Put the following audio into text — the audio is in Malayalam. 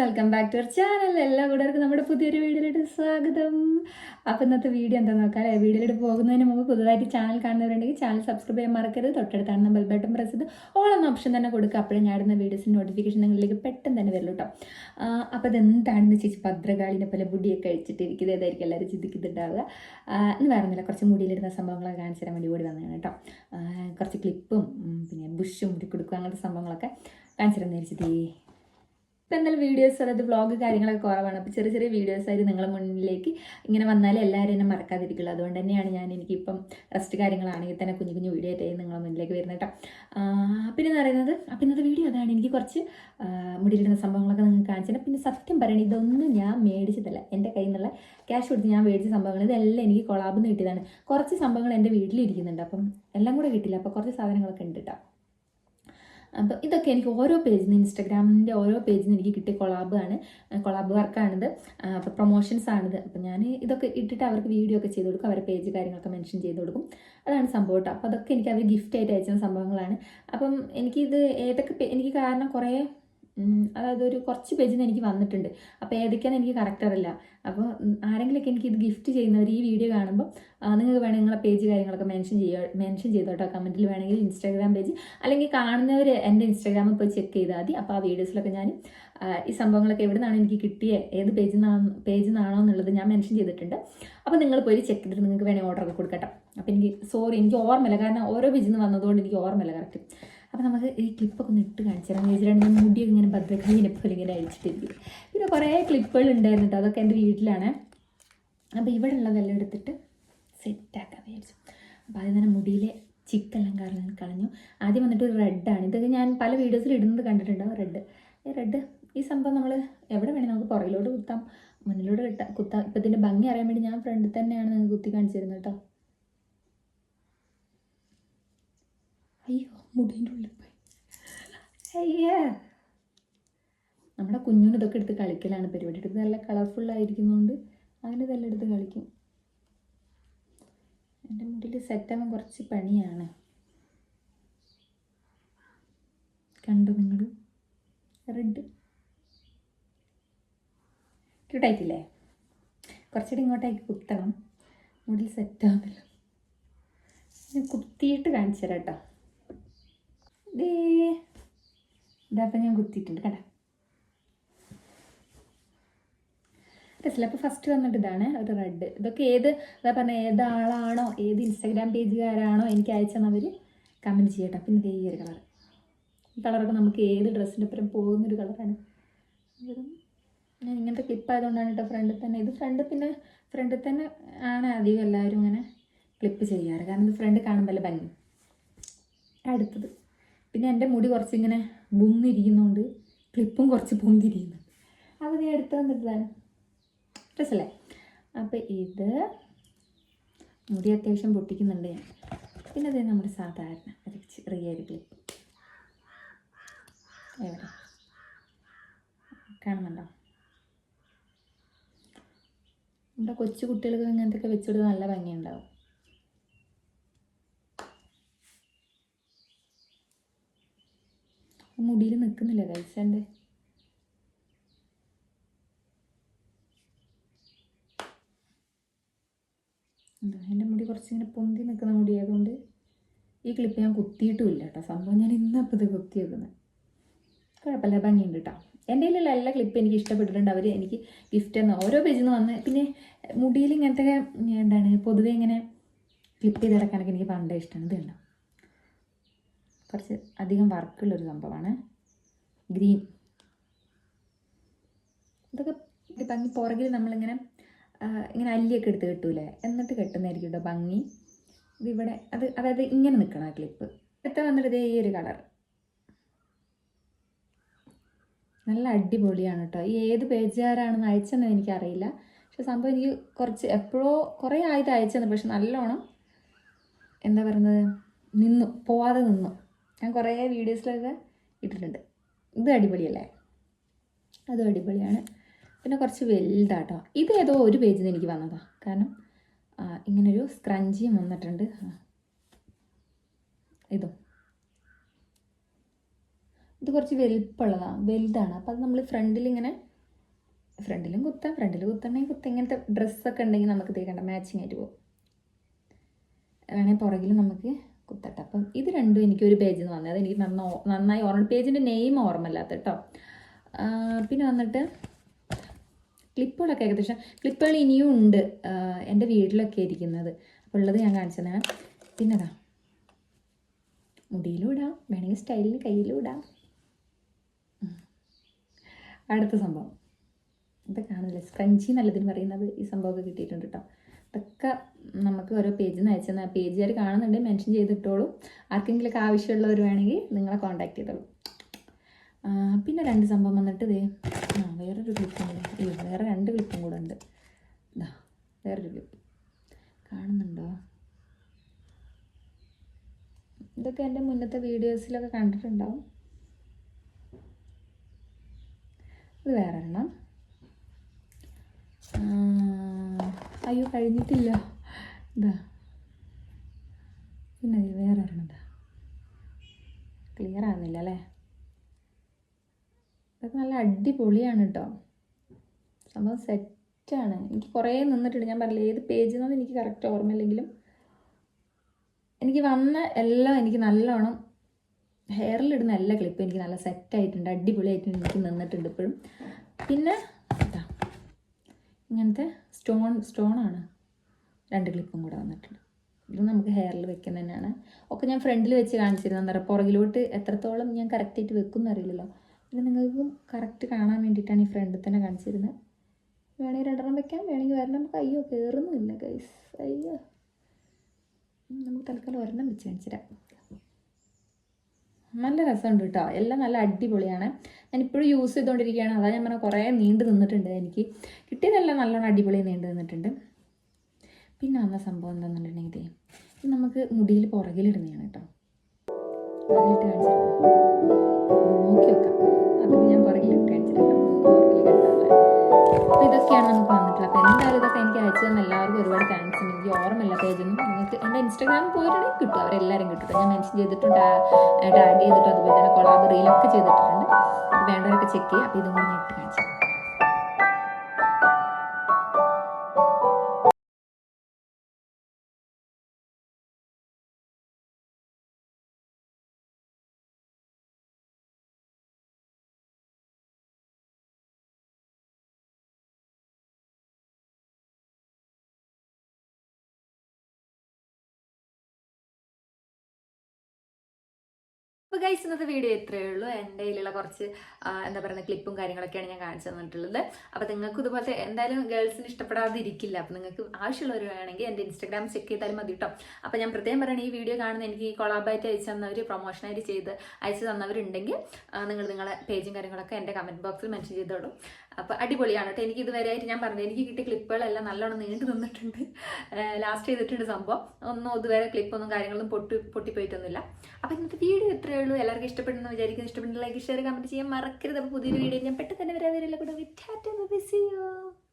Welcome back to our channel. എല്ലാ കൂട്ടുകാർക്കും നമ്മുടെ പുതിയൊരു വീഡിയോയിലോട്ട് സ്വാഗതം. അപ്പോൾ ഇന്നത്തെ വീഡിയോ എന്താ നോക്കാം അല്ലേ വീഡിയോയിലോട്ട് പോകുന്നതിന് മുമ്പ് പുതുതായിട്ട് ചാനൽ കാണുന്നവരുണ്ടെങ്കിൽ ചാനൽ സബ്സ്ക്രൈബ് ചെയ്യാൻ മറക്കരുത്. തൊട്ടടുത്താണ് ബെൽ ബട്ടൺ പ്രസ് ചെയ്ത് ഓൾ ഓപ്ഷൻ തന്നെ കൊടുക്കുക. അപ്പോഴും ഞാൻ ഇടുന്ന വീഡിയോസിന് നോട്ടിഫിക്കേഷൻ നിങ്ങളിലേക്ക് പെട്ടെന്ന് തന്നെ വരും കേട്ടോ അപ്പോൾ ഇതെന്താണെന്ന് ചേച്ചി? ഭദ്രകാളിനെ പോലെ മുടിയൊക്കെ കഴിച്ചിട്ടിരിക്കുന്നത് ഏതായിരിക്കും എല്ലാവരും ചിന്തിക്കുന്നുണ്ടാവുക. എന്ന് ഇന്ന് വേറെ ഒന്നുമില്ല. കുറച്ച് മുടിയിലിടുന്ന സംഭവങ്ങളൊക്കെ കാണിച്ചു തരാൻ വേണ്ടി ഓടി വന്നതാണ് കേട്ടോ കുറച്ച് ക്ലിപ്പും പിന്നെ ബുഷും മുടി കൊടുക്കുക അങ്ങനത്തെ സംഭവങ്ങളൊക്കെ കാണിച്ചു തരാൻ വിചാരിച്ചതേ ഇപ്പം എന്തായാലും വീഡിയോസ് അതായത് വ്ളോഗ് കാര്യങ്ങളൊക്കെ കുറവാണ്. അപ്പോൾ ചെറിയ ചെറിയ വീഡിയോസ് ആയിട്ട് നിങ്ങളുടെ മുന്നിലേക്ക് ഇങ്ങനെ വന്നാലേ എല്ലാവരും എന്നെ മറക്കാതിരിക്കുള്ളൂ. അതുകൊണ്ട് തന്നെയാണ് ഞാൻ എനിക്കിപ്പം റെസ്റ്റ് കാര്യങ്ങളാണെങ്കിൽ തന്നെ കുഞ്ഞു കുഞ്ഞു വീഡിയോ ആയിട്ട് നിങ്ങളുടെ മുന്നിലേക്ക് വരുന്നത് കേട്ടോ പിന്നെ എന്ന് പറയുന്നത് അപ്പം ഇന്നത്തെ വീഡിയോ അതാണ്. എനിക്ക് കുറച്ച് മുടിയിലിരുന്ന സംഭവങ്ങളൊക്കെ നിങ്ങൾക്ക് കാണിച്ചിട്ട് പിന്നെ സത്യം പറയണം ഇതൊന്നും ഞാൻ മേടിച്ചതല്ല എന്റെ കയ്യിൽ നിന്നുള്ള ക്യാഷ് കൊടുത്ത് ഞാൻ മേടിച്ച സംഭവങ്ങൾ ഇതെല്ലാം എനിക്ക് കൊളാബിൽ നിന്ന് കിട്ടിയതാണ്. കുറച്ച് സംഭവങ്ങൾ എന്റെ വീട്ടിലിരിക്കുന്നുണ്ട്. അപ്പം എല്ലാം കൂടെ കിട്ടില്ല അപ്പോൾ കുറച്ച് സാധനങ്ങളൊക്കെ ഉണ്ട് കേട്ടോ അപ്പോൾ ഇതൊക്കെ എനിക്ക് ഓരോ പേജിൽ നിന്ന് ഇൻസ്റ്റാഗ്രാമിന്റെ ഓരോ പേജിൽ നിന്ന് എനിക്ക് കിട്ടിയ ആണ്. കൊളാബ് വർക്കാണിത് അപ്പോൾ പ്രൊമോഷൻസ് ആണിത്. അപ്പോൾ ഞാൻ ഇതൊക്കെ ഇട്ടിട്ട് അവർക്ക് വീഡിയോ ഒക്കെ ചെയ്ത് കൊടുക്കും. അവരുടെ പേജ് കാര്യങ്ങളൊക്കെ മെൻഷൻ ചെയ്ത് കൊടുക്കും. അതാണ് സംഭവം കേട്ടോ. അപ്പോൾ അതൊക്കെ എനിക്ക് അവർ ഗിഫ്റ്റ് ആയിട്ട് അയച്ച സംഭവങ്ങളാണ്. അപ്പം എനിക്കിത് ഏതൊക്കെ എനിക്ക് കാരണം കുറേ അതായത് ഒരു കുറച്ച് പേജിൽ എനിക്ക് വന്നിട്ടുണ്ട്. അപ്പോൾ ഏതൊക്കെയാണെന്ന് എനിക്ക് കറക്റ്റ് അറിയില്ല. അപ്പോൾ ആരെങ്കിലുമൊക്കെ എനിക്ക് ഇത് ഗിഫ്റ്റ് ചെയ്യുന്നവർ ഈ വീഡിയോ കാണുമ്പോൾ നിങ്ങൾക്ക് വേണമെങ്കിൽ നിങ്ങളെ പേജ് കാര്യങ്ങളൊക്കെ മെൻഷൻ ചെയ്യുക മെൻഷൻ ചെയ്തോട്ടോ കമന്റിൽ വേണമെങ്കിൽ ഇൻസ്റ്റാഗ്രാം പേജ് അല്ലെങ്കിൽ കാണുന്നവർ എന്റെ ഇൻസ്റ്റാഗ്രാമിൽ പോയി ചെക്ക് ചെയ്താൽ മതി. അപ്പോൾ ആ വീഡിയോസിലൊക്കെ ഞാൻ ഈ സംഭവങ്ങളൊക്കെ എവിടെ നിന്നാണ് എനിക്ക് കിട്ടിയത് ഏത് പേജിൽ നിന്നാണ് പേജിൽ നിന്നാണോ എന്നുള്ളത് ഞാൻ മെൻഷൻ ചെയ്തിട്ടുണ്ട്. അപ്പോൾ നിങ്ങൾ പോയി ചെക്ക് ചെയ്തിട്ട് നിങ്ങൾക്ക് വേണമെങ്കിൽ ഓർഡർ ഒക്കെ കൊടുക്കട്ടോ. അപ്പോൾ എനിക്ക് സോറി എനിക്ക് ഓർമ്മയില്ല. കാരണം ഓരോ പേജിൽ നിന്ന് വന്നതുകൊണ്ട് എനിക്ക് ഓർമ്മയില്ല കറക്റ്റ് അപ്പോൾ നമുക്ക് ഈ ക്ലിപ്പൊക്കെ ഒന്ന് ഇട്ട് കാണിച്ചു തരാം. വെച്ചിട്ടുണ്ടെങ്കിൽ മുടിയൊക്കെ ഇങ്ങനെ ഭദ്രകാളിനെ പോലെ ഇങ്ങനെ അഴിച്ചിട്ടിരിക്കും. പിന്നെ കുറേ ക്ലിപ്പുകൾ ഉണ്ടായിരുന്നു കേട്ടോ അതൊക്കെ എന്റെ വീട്ടിലാണ്. അപ്പോൾ ഇവിടെ ഉള്ളതെല്ലാം എടുത്തിട്ട് സെറ്റാക്കാൻ വിചാരിച്ചു. അപ്പോൾ ആദ്യം തന്നെ മുടിയിലെ ചിക്കെല്ലാം കളഞ്ഞ് കളഞ്ഞു. ആദ്യം വന്നിട്ട് ഒരു റെഡാണ് ഇതൊക്കെ ഞാൻ പല വീഡിയോസിൽ ഇടുന്നത് കണ്ടിട്ടുണ്ടാവും റെഡ് ഈ റെഡ് ഈ സംഭവം നമ്മൾ എവിടെ വേണേൽ നമുക്ക് പുറകിലോട്ട് കുത്താം മുന്നിലൂടെ കുത്താം. ഇപ്പം ഇതിന്റെ ഭംഗി അറിയാൻ വേണ്ടി ഞാൻ ഫ്രണ്ടിൽ തന്നെയാണ് നിങ്ങൾക്ക് കുത്തി കാണിച്ചിരുന്നത് കേട്ടോ അയ്യോ മുടീന്റെ ഉള്ളിൽ പോയി. അയ്യേ. നമ്മുടെ കുഞ്ഞുങ്ങൾ ഇതൊക്കെ എടുത്ത് കളിക്കലാണ്. പരിപാടി ഇത് നല്ല കളർഫുൾ ആയിരിക്കുന്നതുകൊണ്ട് അങ്ങനെ ഇതെല്ലാം എടുത്ത് കളിക്കും. എന്റെ മുടിയിൽ സെറ്റാവാൻ കുറച്ച് പണിയാണ്. കണ്ടു നിങ്ങൾ? റെഡ് ക്യൂട്ടായിട്ടില്ലേ കുറച്ചുകൂടി ഇങ്ങോട്ടേക്ക് കുത്തണം. മുടി സെറ്റാവില്ല കുത്തിയിട്ട് കാണിച്ചു തരാം കേട്ടോ. ദേ ഇതപ്പം ഞാൻ കുത്തിയിട്ടുണ്ട് കേട്ടോ അപ്പോൾ ഫസ്റ്റ് വന്നിട്ട് ഇതാണ് ഒരു റെഡ് ഇതൊക്കെ ഏത് അതാ പറഞ്ഞ ഏത് ആളാണോ ഏത് ഇൻസ്റ്റാഗ്രാം പേജുകാരാണോ എനിക്ക് അയച്ചെന്നവർ കമന്റ് ചെയ്യട്ടെ. പിന്നെ ഇതേ ഒരു കളർ ഈ കളറൊക്കെ നമുക്ക് ഏത് ഡ്രസ്സിന്റെ ഒപ്പം പോകുന്നൊരു കളറാണ് ഞാൻ ഇങ്ങനത്തെ ക്ലിപ്പ് ആയതുകൊണ്ടാണ് കേട്ടോ ഫ്രണ്ടിൽ തന്നെ. ഇത് ഫ്രണ്ട് പിന്നെ ഫ്രണ്ടിൽ തന്നെ ആണ് അധികം എല്ലാവരും ഇങ്ങനെ ക്ലിപ്പ് ചെയ്യാറ്. കാരണം ഇത് ഫ്രണ്ട് കാണുമ്പോൾ ഭംഗി. അടുത്തത്. പിന്നെ എന്റെ മുടി കുറച്ചിങ്ങനെ ബുങ്ങിരിക്കുന്നതുകൊണ്ട് ക്ലിപ്പും കുറച്ച് പൊന്തിരിക്കുന്നു അപ്പോൾ നീ എടുത്തു വന്നിട്ടതാണ് ഡ്രസ്സല്ലേ അപ്പോൾ ഇത് മുടി അത്യാവശ്യം പൊട്ടിക്കുന്നുണ്ട് ഞാൻ. പിന്നെ അതേ നമ്മുടെ സാധാരണ ഒരു ചെറിയ ഒരു ക്ലിപ്പ് എവിടെ? കാണുന്നുണ്ടോ? നമ്മുടെ കൊച്ചു കുട്ടികൾക്ക് ഇങ്ങനത്തെ ഒക്കെ വെച്ചുകൊടുത്താൽ നല്ല ഭംഗിയുണ്ടാവും. മുടിയിൽ നിൽക്കുന്നില്ല കഴിച്ചെന്റെ എന്താ എന്റെ മുടി കുറച്ചിങ്ങനെ പൊന്തി നിൽക്കുന്ന മുടി ആയതുകൊണ്ട് ഈ ക്ലിപ്പ് ഞാൻ കുത്തിയിട്ടുമില്ല കേട്ടോ. സംഭവം ഞാൻ ഇന്നപ്പോൾ ഇത് കുത്തി വെക്കുന്നത് കുഴപ്പമില്ല ഭംഗിയുണ്ട് കേട്ടോ. എന്റെ കയ്യിലുള്ള എല്ലാ ക്ലിപ്പ് എനിക്ക് ഇഷ്ടപ്പെട്ടിട്ടുണ്ട്. അവർ എനിക്ക് ഗിഫ്റ്റ് എന്ന് ഓരോ പേജിൽ നിന്ന് വന്ന് പിന്നെ മുടിയിൽ ഇങ്ങനത്തെ എന്താണ് പൊതുവെ ഇങ്ങനെ ക്ലിപ്പ് ചെയ്ത് കിടക്കാനൊക്കെ എനിക്ക് പണ്ടേ ഇഷ്ടമാണ്. ഇത് കണ്ടോ? കുറച്ച് അധികം വർക്കുള്ളൊരു സംഭവമാണ്. ഗ്രീൻ. ഇതൊക്കെ ഇത് ഭംഗി പുറകിൽ നമ്മളിങ്ങനെ ഇങ്ങനെ അല്ലിയൊക്കെ എടുത്ത് കെട്ടൂലേ? എന്നിട്ട് കെട്ടുന്നതായിരിക്കും കേട്ടോ ഭംഗി. ഇതിവിടെ അത് അതായത് ഇങ്ങനെ നിൽക്കണം ആ ക്ലിപ്പ് അടുത്ത വന്നിട്ട് ഈ ഒരു കളർ. നല്ല അടിപൊളിയാണ് കേട്ടോ ഈ ഏത് പേജുകാരാണെന്ന് അയച്ചെന്ന് എനിക്കറിയില്ല. പക്ഷെ സംഭവം എനിക്ക് കുറച്ച് എപ്പോഴോ കുറേ ആയത് അയച്ചെന്ന് പക്ഷെ നല്ലോണം എന്താ പറയുന്നത്? നിന്നു പോവാതെ നിന്നു. ഞാൻ കുറേ വീഡിയോസിലൊക്കെ ഇട്ടിട്ടുണ്ട്. ഇത് അടിപൊളിയല്ലേ? അതും അടിപൊളിയാണ്. പിന്നെ കുറച്ച് വലുതാട്ടോ. ഇത് ഏതോ ഒരു പേജിൽ നിന്ന് എനിക്ക് വന്നതാ. കാരണം ഇങ്ങനൊരു സ്ക്രഞ്ചിയും വന്നിട്ടുണ്ട്. ഇതും. ഇത് കുറച്ച് വലുപ്പമുള്ളതാണ് വലുതാണ്. അപ്പോൾ അത് നമ്മൾ ഫ്രണ്ടിൽ ഇങ്ങനെ ഫ്രണ്ടിലും കുത്താം ഫ്രണ്ടിൽ കുത്തണമെങ്കിൽ കുത്താം. ഇങ്ങനത്തെ ഡ്രസ്സൊക്കെ ഉണ്ടെങ്കിൽ നമുക്ക് തേക്കണ്ട മാച്ചിങ് ആയിട്ട് പോകും വേണമെങ്കിൽ പുറകിലും നമുക്ക് കുത്തട്ടെ. അപ്പം ഇത് രണ്ടും എനിക്ക് ഒരു പേജിൽ നിന്ന് വന്നത് എനിക്ക് നന്ന നന്നായി ഓർമ്മ പേജിന്റെ നെയിം ഓർമ്മല്ലാത്ത കേട്ടോ. പിന്നെ വന്നിട്ട് ക്ലിപ്പുകളൊക്കെ ഏകദേശം ക്ലിപ്പുകൾ ഇനിയും ഉണ്ട്. എന്റെ വീട്ടിലൊക്കെ ഇരിക്കുന്നത്. അപ്പോൾ ഉള്ളത് ഞാൻ കാണിച്ചു തന്നെ പിന്നെ അതാ മുടിയിലും ഇടാം. വേണമെങ്കിൽ സ്റ്റൈലിന് കയ്യിലും ഇടാം. അടുത്ത സംഭവം. ഇത് കാണുന്നില്ല സ്ക്രഞ്ചി നല്ലതിന് പറയുന്നത്. ഈ സംഭവമൊക്കെ കിട്ടിയിട്ടുണ്ട് കേട്ടോ. ഇതൊക്കെ നമുക്ക് ഓരോ പേജിൽ നിന്ന് അയച്ചു തന്നാൽ പേജുകാർ കാണുന്നുണ്ട് മെൻഷൻ ചെയ്തിട്ടോളൂ. ആർക്കെങ്കിലുമൊക്കെ ആവശ്യമുള്ളവർ വേണമെങ്കിൽ നിങ്ങളെ കോൺടാക്ട് ചെയ്തോളൂ. പിന്നെ രണ്ട് സംഭവം വന്നിട്ട് ഇതേ ആ വേറൊരു ക്ലിപ്പും കൂടെ. അയ്യോ വേറെ രണ്ട് ക്ലിപ്പും കൂടെ ഉണ്ട്. ഇതാ വേറൊരു ക്ലിപ്പ് കാണുന്നുണ്ടോ? ഇതൊക്കെ എന്റെ മുന്നത്തെ വീഡിയോസിലൊക്കെ കണ്ടിട്ടുണ്ടാവും. ഇത് വേറെ എണ്ണം ആ, അയ്യോ കഴിഞ്ഞിട്ടില്ല. ഇതാ പിന്നെ വേറെ ഒരെണ്ണം എന്താ ക്ലിയർ ആകുന്നില്ല അല്ലേ? ഇതൊക്കെ നല്ല അടിപൊളിയാണ് കേട്ടോ സംഭവം സെറ്റാണ്. എനിക്ക് കുറേ നിന്നിട്ടുണ്ട്. ഞാൻ പറഞ്ഞില്ല ഏത് പേജിൽ നിന്നും എനിക്ക് കറക്റ്റ് ഓർമ്മയില്ലെങ്കിലും എനിക്ക് വന്ന എല്ലാം എനിക്ക് നല്ലോണം ഹെയറിലിടുന്ന എല്ലാ ക്ലിപ്പും എനിക്ക് നല്ല സെറ്റായിട്ടുണ്ട്. അടിപൊളിയായിട്ട് എനിക്ക് നിന്നിട്ടുണ്ട് ഇപ്പോഴും. പിന്നെ ഇങ്ങനത്തെ സ്റ്റോൺ ആണ് രണ്ട് ക്ലിപ്പും കൂടെ വന്നിട്ടുണ്ട്. ഇത് നമുക്ക് ഹെയറിൽ വെക്കുന്ന തന്നെയാണ് ഒക്കെ ഞാൻ ഫ്രണ്ടിൽ വെച്ച് കാണിച്ചിരുന്നു. എന്താ പറയുക പുറകിലോട്ട് എത്രത്തോളം ഞാൻ കറക്റ്റായിട്ട് വെക്കും അറിയില്ലല്ലോ. പിന്നെ നിങ്ങൾക്കും കറക്റ്റ് കാണാൻ വേണ്ടിയിട്ടാണ് ഈ ഫ്രണ്ടിൽ തന്നെ കാണിച്ചിരുന്നത് വേണമെങ്കിൽ രണ്ടെണ്ണം വെക്കാം വേണമെങ്കിൽ വരണം നമുക്ക് അയ്യോ കയറുന്നുമില്ല ഗൈസ് അയ്യോ. നമുക്ക് തൽക്കാലം ഒരെണ്ണം വെച്ച് കാണിച്ചുതരാം നല്ല രസമുണ്ട് കേട്ടോ എല്ലാം നല്ല അടിപൊളിയാണ്. ഞാൻ ഇപ്പോഴും യൂസ് ചെയ്തുകൊണ്ടിരിക്കുകയാണ് അതാ ഞാൻ പറഞ്ഞ കുറേ നീണ്ടു നിന്നിട്ടുണ്ട് എനിക്ക്. കിട്ടിയതെല്ലാം നല്ലോണം അടിപൊളി നീണ്ടു നിന്നിട്ടുണ്ട്. പിന്നെ വന്ന സംഭവം എന്താണെന്നുണ്ടെങ്കിൽ നമുക്ക് മുടിയിൽ പുറകിലിടുന്നതാണ് കേട്ടോ പുറകിലിട്ട് കാണിച്ചു എന്റെ ഇൻസ്റ്റാഗ്രാമിൽ പോയിട്ടുണ്ടെങ്കിൽ കിട്ടും. അവരെല്ലാവരും കിട്ടും ഞാൻ മെൻഷൻ ചെയ്തിട്ടും ടാഗ് ചെയ്തിട്ടും അതുപോലെ തന്നെ കൊളാബ് റീലൊക്കെ ചെയ്തിട്ടുണ്ട്. വേണ്ടവരൊക്കെ ചെക്ക് ചെയ്യുക. അപ്പോൾ ഇതും കൂടി ഞാൻ ഇട്ട് കാണിച്ചു അപ്പോൾ ഗൈസ് ഇന്നത്തെ വീഡിയോ ഇത്രയേ ഉള്ളൂ. എന്റെ കയ്യിലുള്ള കുറച്ച് എന്താ പറയുക ക്ലിപ്പും കാര്യങ്ങളൊക്കെയാണ് ഞാൻ കാണിച്ചു തന്നിട്ടുള്ളത്. അപ്പോൾ നിങ്ങൾക്ക് ഇതുപോലത്തെ എന്തായാലും ഗേൾസിന് ഇഷ്ടപ്പെടാതെ ഇരിക്കില്ല അപ്പോൾ നിങ്ങൾക്ക് ആവശ്യമുള്ളവർ വേണമെങ്കിൽ എന്റെ ഇൻസ്റ്റാഗ്രാം ചെക്ക് ചെയ്താലും മതി കേട്ടോ അപ്പോൾ ഞാൻ പ്രത്യേകം പറയണ ഈ വീഡിയോ കാണുന്ന എനിക്ക് കൊളാബായിട്ട് അയച്ചു തന്നവർ പ്രൊമോഷനായിട്ട് ചെയ്ത് അയച്ചു തന്നവരുണ്ടെങ്കിൽ നിങ്ങൾ നിങ്ങളെ പേജും കാര്യങ്ങളൊക്കെ എന്റെ കമന്റ് ബോക്സിൽ മെൻഷൻ ചെയ്തോളൂ. അപ്പോൾ അടിപൊളിയാണ് കേട്ടോ എനിക്ക് ഇതുവരെയായിട്ട് ഞാൻ പറഞ്ഞത് എനിക്ക് കിട്ടിയ ക്ലിപ്പുകളെല്ലാം നല്ലോണം നീണ്ടു നിന്നിട്ടുണ്ട്. ലാസ്റ്റ് ചെയ്തിട്ടുണ്ട് സംഭവം. ഒന്നും ഇതുവരെ ക്ലിപ്പൊന്നും കാര്യങ്ങളൊന്നും പൊട്ടി പൊട്ടിപ്പോയിട്ടൊന്നുമില്ല. അപ്പോൾ ഇന്നത്തെ വീഡിയോ ഇത്രയേ ഉള്ളൂ. എല്ലാവർക്കും ഇഷ്ടപ്പെടുന്നു വിചാരിക്കുന്നു. ഇഷ്ടപ്പെടുന്ന ലൈക്ക് ഷെയർ കമന്റ് ചെയ്യാൻ മറക്കരുത്. അപ്പോൾ പുതിയൊരു വീഡിയോ ഞാൻ പെട്ടെന്ന് തന്നെ വരാൻ വരില്ല. കൂടെ വിറ്റാറ്റ്